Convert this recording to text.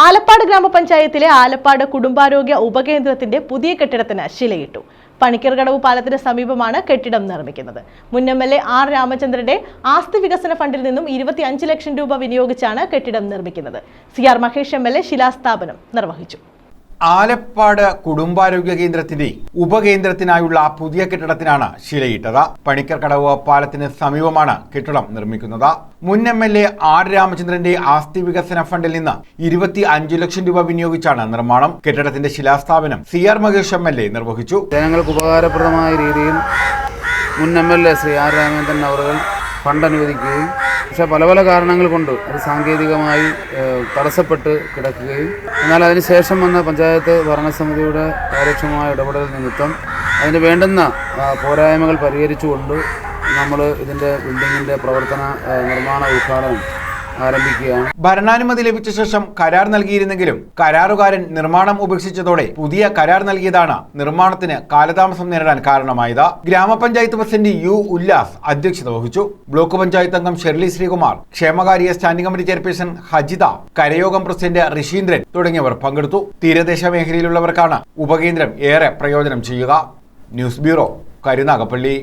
ആലപ്പാട് ഗ്രാമപഞ്ചായത്തിലെ ആലപ്പാട് കുടുംബാരോഗ്യ ഉപകേന്ദ്രത്തിന്റെ പുതിയ കെട്ടിടത്തിന് ശിലയിട്ടു. പണിക്കർകടവ് പാലത്തിന് സമീപമാണ് കെട്ടിടം നിർമ്മിക്കുന്നത്. മുൻ എം എൽ എ ആർ രാമചന്ദ്രന്റെ ആസ്തി വികസന ഫണ്ടിൽ നിന്നും ഇരുപത്തി ലക്ഷം രൂപ വിനിയോഗിച്ചാണ് കെട്ടിടം നിർമ്മിക്കുന്നത്. C R Mahesh M L A ശിലാസ്ഥാപനം നിർവഹിച്ചു. ആലപ്പാട് കുടുംബാരോഗ്യ കേന്ദ്രത്തിന്റെ ഉപകേന്ദ്രത്തിനായുള്ള പുതിയ കെട്ടിടത്തിനാണ് ശിലയിട്ടത്. പണിക്കർ കടവ് പാലത്തിന് സമീപമാണ് കെട്ടിടം നിർമ്മിക്കുന്നത്. മുൻ എം എൽ എ ആർ രാമചന്ദ്രന്റെ ആസ്തി വികസന ഫണ്ടിൽ നിന്ന് ഇരുപത്തി അഞ്ച് ലക്ഷം രൂപ വിനിയോഗിച്ചാണ് നിർമ്മാണം. കെട്ടിടത്തിന്റെ ശിലാസ്ഥാപനം C R Mahesh M L A നിർവഹിച്ചു. ജനങ്ങൾക്ക് ഉപകാരപ്രദമായ രീതിയിൽ മുൻ M L A Shri R Ramachandran our fund അനുവദിക്കുകയും പക്ഷേ പല പല കാരണങ്ങൾ കൊണ്ട് അത് സാങ്കേതികമായി തടസ്സപ്പെട്ട് കിടക്കുകയും എന്നാൽ അതിനുശേഷം വന്ന പഞ്ചായത്ത് ഭരണസമിതിയുടെ കാര്യക്ഷമമായ ഇടപെടൽ നിമിത്തം അതിന് വേണ്ടുന്ന പോരായ്മകൾ പരിഹരിച്ചുകൊണ്ട് നമ്മൾ ഇതിന്റെ ബിൽഡിങ്ങിന്റെ പ്രവർത്തന നിർമ്മാണ ഉദ്ഘാടനം ഭരണാനുമതി ലഭിച്ച ശേഷം കരാർ നൽകിയിരുന്നെങ്കിലും കരാറുകാരൻ നിർമ്മാണം ഉപേക്ഷിച്ചതോടെ പുതിയ കരാർ നൽകിയതാണ് നിർമ്മാണത്തിന് കാലതാമസം നേരിടാൻ കാരണമായത്. ഗ്രാമപഞ്ചായത്ത് പ്രസിഡന്റ് യു ഉല്ലാസ് അധ്യക്ഷത വഹിച്ചു. ബ്ലോക്ക് പഞ്ചായത്ത് അംഗം ഷെർലി ശ്രീകുമാർ ക്ഷേമകാര്യ സ്റ്റാൻഡിംഗ് കമ്മിറ്റി ചെയർപേഴ്സൺ ഹജിത കരയോഗം പ്രസിഡന്റ് ഋഷീന്ദ്രൻ തുടങ്ങിയവർ പങ്കെടുത്തു. തീരദേശ മേഖലയിലുള്ളവർക്കാണ് ഉപകേന്ദ്രം ഏറെ പ്രയോജനം ചെയ്യുക. News bureau Karunagappally.